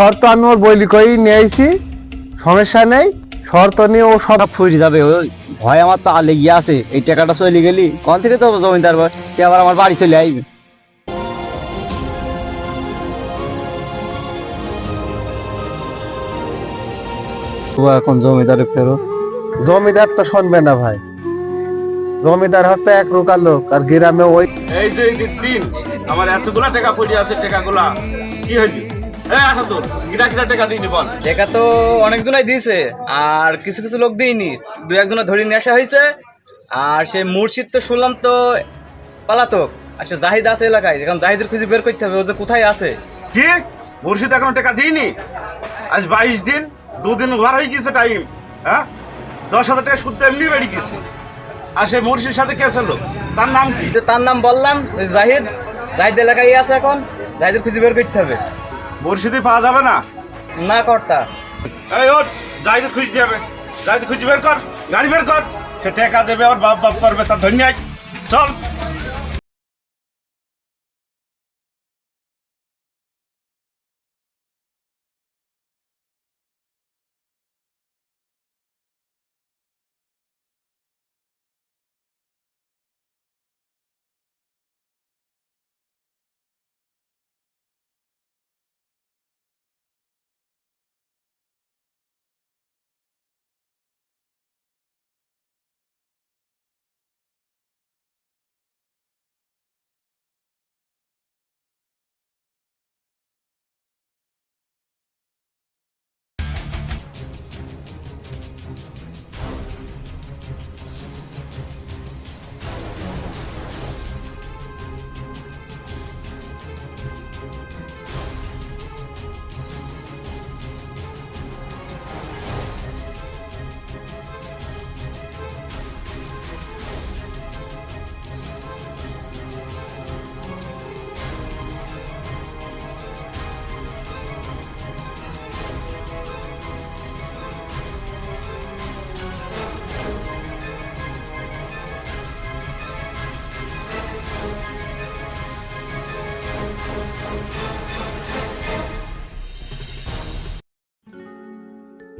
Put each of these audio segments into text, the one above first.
শর্ত আমি ওর বইলি করেই নিয়েছি সমস্যা নেই শর্ত নিয়ে ও সব সব যাবে ওই ভয় আমার তো আলে গিয়ে আছে। এই টাকাটা চলে গেলি কোন থেকে তো জমিদার ভাই সে আবার আমার বাড়ি চলে আইবে। ও এখন জমিদারে ফেরত। জমিদার তো শুনবে না ভাই। জমিদার হচ্ছে এক প্রকার লোক আর গ্রামে ওই এই যে এই যে দিন আমার এতগুলা টাকা পড়ে আছে টাকাগুলা। কি হইলি টাকা তো অনেকজনাই দিয়েছে আর কিছু কিছু লোক দিইনি। দু একজনে ধরে নিয়ে আসা হয়েছে আর সে মুর্শিদ তো শুনলাম তো পালাতক আর সে জাহিদ আছে এলাকায় এখন জাহিদের খুঁজে বের করতে হবে ও যে কোথায় আছে। কি? মুর্শিদ এখনও টাকা দিইনি? আজ বাইশ দিন দুদিন ওভার হয়ে গেছে টাইম হ্যাঁ? দশ হাজার টাকা সুদ এমনি বেড়ে গেছে। আর সে মুর্শির সাথে কে ছিল? তার নাম কি? তার নাম বললাম জাহিদ জাহিদ এলাকায় আছে এখন জাহিদের খুঁজে বের করতে হবে। মুর্শিদি পাওয়া যাবে না। না কর্তা। এই ওর জাহিদের খুঁজতে হবে। জাহিদ খুঁজ বের কর গাড়ি বের কর। সে টাকা দেবে আবার বাপ বাপ করবে তা ধন্যবাদ চল।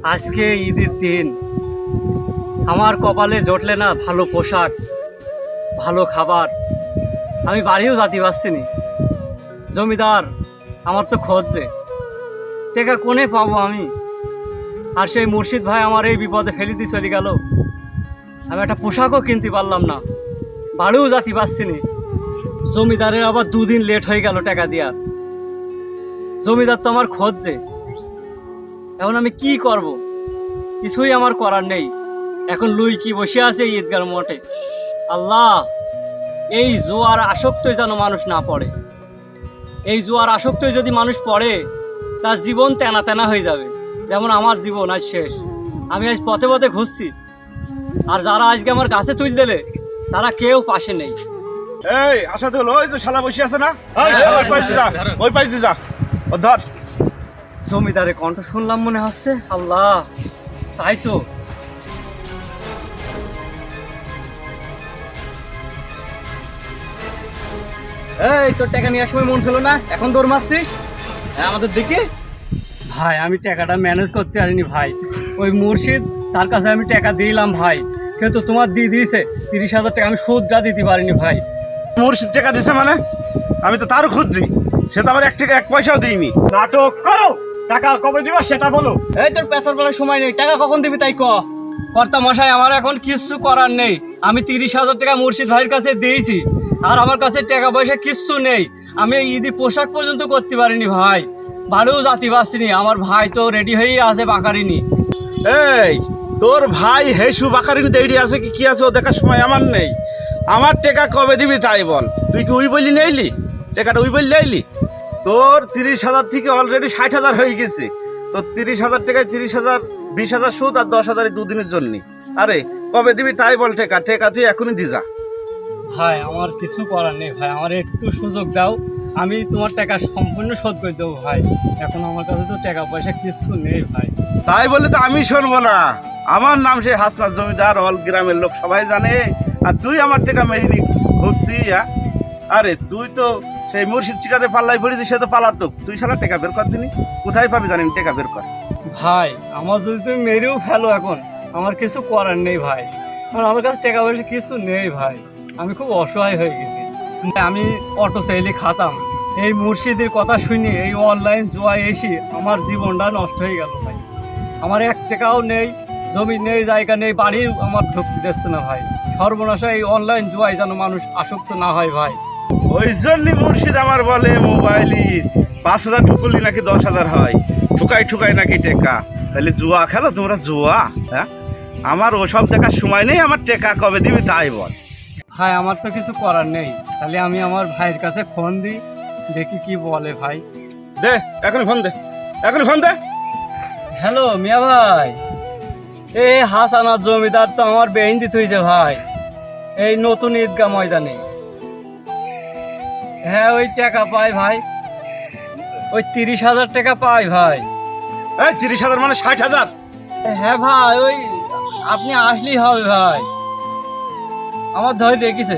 আজকে ঈদের দিন। আমার কপালে জটলে না ভালো পোশাক, ভালো খাবার। আমি বাড়িও যাতে পারছি নি জমিদার, আমার তো খোঁজছে টেকা কোনে পাবো আমি? আর সেই মুর্শিদ ভাই আমার এই বিপদে ফেলে দিয়ে চলে গেল। আমি একটা পোশাকও কিনতে পারলাম না। বাড়িও যাতে পারছি নি জমিদারের আবার দুদিন লেট হয়ে গেল টাকা দেওয়ার। জমিদার তো আমার খোঁজছে এখন আমি কি করব? কিছুই আমার করার নেই। এখন লুই কি বসে আছে এই ঈদগার মঠে? আল্লাহ এই জোয়ার আসক্তই যেন মানুষ না পড়ে। এই জোয়ার আসক্তই যদি মানুষ পড়ে তার জীবন তেনা তেনা হয়ে যাবে। যেমন আমার জীবন আজ শেষ। আমি আজ পথে পথে ঘুরছি। আর যারা আজকে আমার কাছে তুল দিলে তারা কেউ পাশে নেই। এই আশা তো ওই তো শালা বসে আছে না? ওই পাশ দিয়ে যা ওই পাশ দিয়ে যা। ও ধর। জমিদারে কণ্ঠ শুনলাম মনে হচ্ছে। আল্লাহ তাই তো। এই তোর টাকা নিয়ে সময় মন ছিল না? এখন দৌড় মারছিস? হ্যাঁ, আমাদের দিকে? ভাই আমি টাকাটা ম্যানেজ করতে পারিনি ভাই। ওই মুর্শিদ তার কাছে আমি টাকা দিলাম ভাই। কিন্তু তোমার দিয়ে দিয়েছে। তিরিশ হাজার টাকা আমি সুদটা দিতে পারিনি ভাই। মুর্শিদ টাকা দিছে মানে? আমি তো তারও খুঁজছি। সে তো আমার এক টাকা এক পয়সাও দিইনি। নাটক করো! টাকা কবে দিবা সেটা বলো। এই তোর পেশার বলার সময় নেই। টাকা কখন দিবি তাই ক? কর্তা মশাই আমার এখন কিচ্ছু করার নেই। আমি তিরিশ হাজার টাকা মুর্শিদ ভাইয়ের কাছে দিয়েছি। আর আমার কাছে টাকা পয়সা কিচ্ছু নেই। আমি ঈদি পোশাক পর্যন্ত করতে পারিনি ভাই। বাড়িও জাতি পারছিনি আমার ভাই তো রেডি হয়েই আছে বাকারিনি। এই তোর ভাই হেসু বাকারিন দেড়ি আছে কি কি আছে ও দেখার সময় আমার নেই। আমার টাকা কবে দিবি তাই বল। তুই কি উই বললি নেইলি টাকাটা উই বললি নেইলি তোর তিরিশ হাজার থেকে অলরেডি ষাট হাজার হয়ে গেছে। তোর তিরিশ হাজার টাকায় তিরিশ হাজার বিশ হাজার সুদ আর দশ হাজার দুদিনের জন্য। আরে কবে দিবি তাই বল টেকা টেকা তুই এখনই দি যা। ভাই আমার কিছু করার নেই ভাই আমার একটু সুযোগ দাও আমি তোমার টাকা সম্পূর্ণ শোধ করে দেবো ভাই। এখন আমার কাছে তো টাকা পয়সা কিছু নেই ভাই। তাই বলে তো আমি শুনব না। আমার নাম সে হাসনাথ জমিদার অল গ্রামের লোক সবাই জানে। আর তুই আমার টাকা মেরিনি ঘুরছি হ্যাঁ? আরে তুই তো সেই মুর্শিদ চিটারে পাল্লাই পড়েছি সে তো পালাতক। তুই শালা টেকা বের কর দিনি কোথায় পাবি জানি টেকা বের কর। ভাই, আমার যদি তুমি মেরেও ফেলো এখন, আমার কিছু করার নেই ভাই। কারণ আমার কাছে টাকা পয়সা কিছু নেই ভাই। আমি খুব অসহায় হয়ে গেছি। আমি অটো চাইলে খাতাম। এই মুর্শিদের কথা শুনে, এই অনলাইন জুয়ায় এসে আমার জীবনটা নষ্ট হয়ে গেল ভাই। আমার এক টাকাও নেই, জমি নেই, জায়গা নেই, বাড়িও আমার ঢুকতে দিচ্ছে না ভাই। সর্বনাশা এই অনলাইন জুয়ায় যেন মানুষ আসক্ত না হয় ভাই। ওই জন্যই মুর্শিদ আমার বলে মোবাইলই। পাঁচ হাজার ঠুকুলি নাকি দশ হাজার হয়? ঠুকাই ঠুকাই নাকি টেকা? তাহলে জুয়া খেলো তোমরা জুয়া হ্যাঁ? আমার ওসব দেখার সময় নেই আমার টেকা কবে দিবি তাই বল। ভাই আমার তো কিছু করার নেই। তাহলে আমি আমার ভাইয়ের কাছে ফোন দিই দেখি কি বলে ভাই। দে এখন ফোন দে এখন ফোন দে। হ্যালো মিয়া ভাই। এই হাসানার জমিদার তো আমার বেইন দিতে হয়েছে ভাই। এই নতুন ঈদগাহ ময়দানে। হ্যাঁ ওই টাকা পাই ভাই। ওই তিরিশ হাজার টাকা পাই ভাই। এই তিরিশ হাজার মানে ষাট হাজার? হ্যাঁ ভাই ওই আপনি আসলেই হবে ভাই। আমার ধরে রেখেছে।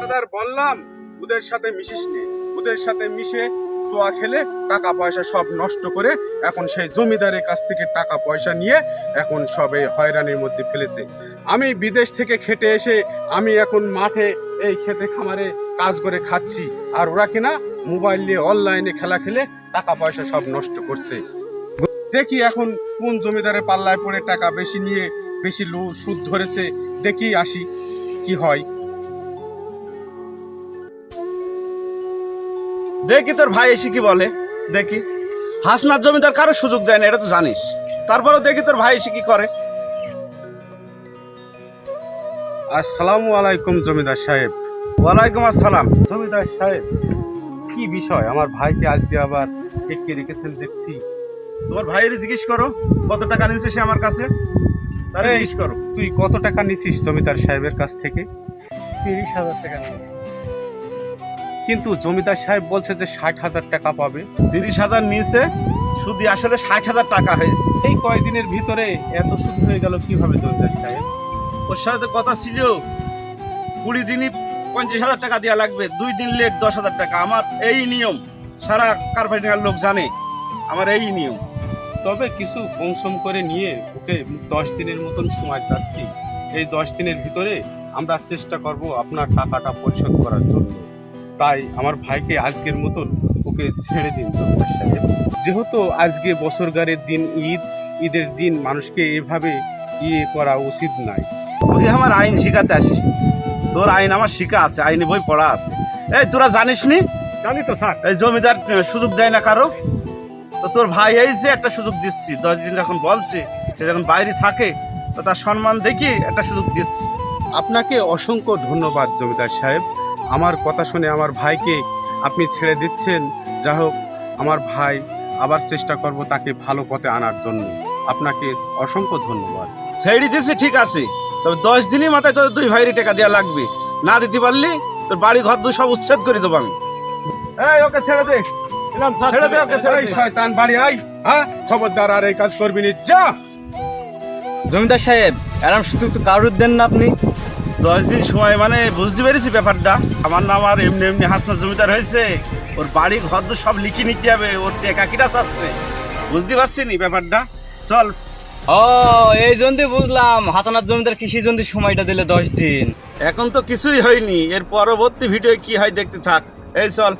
দাদার বললাম ওদের সাথে মিশিস নি। ওদের সাথে মিশে চোয়া খেলে টাকা পয়সা সব নষ্ট করে এখন সেই জমিদারের কাছ থেকে টাকা পয়সা নিয়ে এখন সবে হয়রানির মধ্যে ফেলেছে। আমি বিদেশ থেকে খেটে এসে আমি এখন মাঠে এই খেতে খামারে কাজ করে খাচ্ছি। আর ওরা কিনা মোবাইল নিয়ে অনলাইনে খেলা খেলে টাকা পয়সা সব নষ্ট করছে। দেখি এখন কোন জমিদারের পাল্লায় পড়ে টাকা বেশি নিয়ে বেশি লো সুদ ধরেছে। দেখি আসি কি হয়। দেখি তোর ভাই এসে কি বলে? দেখি। হাসনার জমিদার কারও সুযোগ দেয় না, এটা তো জানিস। তারপরেও দেখি তোর ভাই এসে কি করে। আসসালামু আলাইকুম জমিদার সাহেব। ওয়ালাইকুম আসসালাম। জমিদার সাহেব কি বিষয়? আমার ভাইকে আজকে আবার একে রেখেছেন দেখছি। তোমার ভাইয়ের জিজ্ঞেস করো কত টাকা নিয়েছে সে আমার কাছে? তারে। জিজ্ঞেস করো। তুই কত টাকা নিছিস জমিদার সাহেবের কাছ থেকে? তিরিশ হাজার টাকা নিয়েছে। কিন্তু জমিদার সাহেব বলছে যে ষাট হাজার টাকা পাবে। তিরিশ হাজার নিয়েছে শুধু আসলে ষাট হাজার টাকা হয়েছে। এই কয়দিনের ভিতরে এত সুদ হয়ে গেল কীভাবে জমিদার সাহেব? ওর সাথে কথা ছিল, কুড়ি দিনই পঞ্চাশ হাজার টাকা দেওয়া লাগবে, দুই দিন লেট দশ হাজার টাকা। আমার এই নিয়ম, সারা কারবাইনার লোক জানে, আমার এই নিয়ম। তবে কিছু কমসম করে নিয়ে ওকে দশ দিনের মতন সময় চাচ্ছি। এই দশ দিনের ভিতরে আমরা চেষ্টা করব আপনার টাকাটা পরিশোধ করার জন্য। তাই আমার ভাইকে আজকের মতন ওকে ছেড়ে দিন যেহেতু আজকে বছরগারের দিন ঈদ, ঈদের দিন মানুষকে এভাবে ইয়ে করা উচিত নাই তুই আমার আইন শিখাতে আসিস। তোর আইন আমার শিখা আছে আইনি বই পড়া আছে। এই তোরা জানিস নি জানি তো স্যার। এই জমিদার সুযোগ দেয় না কারও? তো তোর ভাই এই যে একটা সুযোগ দিচ্ছি দশ দিন যখন বলছে সে যখন বাইরে থাকে তো তার সম্মান দেখি একটা সুযোগ দিচ্ছি। আপনাকে অসংখ্য ধন্যবাদ জমিদার সাহেব। আমার কথা শুনে আমার ভাইকে আপনি ছেড়ে দিচ্ছেন। যা হোক আমার ভাই আবার চেষ্টা করব তাকে ভালো পথে আনার জন্য। আপনাকে অসংখ্য ধন্যবাদ। ছেড়ে দিয়েছি ঠিক আছে। তবে দশ দিনই মাথায় তোর দুই ভাইয়েরই টাকা দেওয়া লাগবে। না দিতে পারলি তোর বাড়ি ঘর দুই সব উচ্ছেদ করে দেবো আমি। এই ওকে ছেড়ে দে। ছেড়ে দে ওকে ছেড়ে শয়তান বাড়ি আই হ্যাঁ? খবরদার আর এই কাজ করবি নি যা। জমিদার সাহেব এরম সুযোগ তো কারোর দেন না আপনি। দশ দিন সময় মানে বুঝতে পেরেছি ব্যাপারটা। আমার নাম আর এমনি এমনি হাসনা জমিদার হয়েছে। ওর বাড়ি ঘর তো সব লিখে নিতে হবে ওর টেকা কিটা চাচ্ছে। বুঝতে পারছি নি ব্যাপারটা? চল ও, এই জন্যই বুঝলাম হাসানার জমিদার কৃষি জন্যই সময়টা দিলে দশ দিন। এখন তো কিছুই হয়নি, এর পরবর্তী ভিডিও কি হয় দেখতে থাক। এই চল।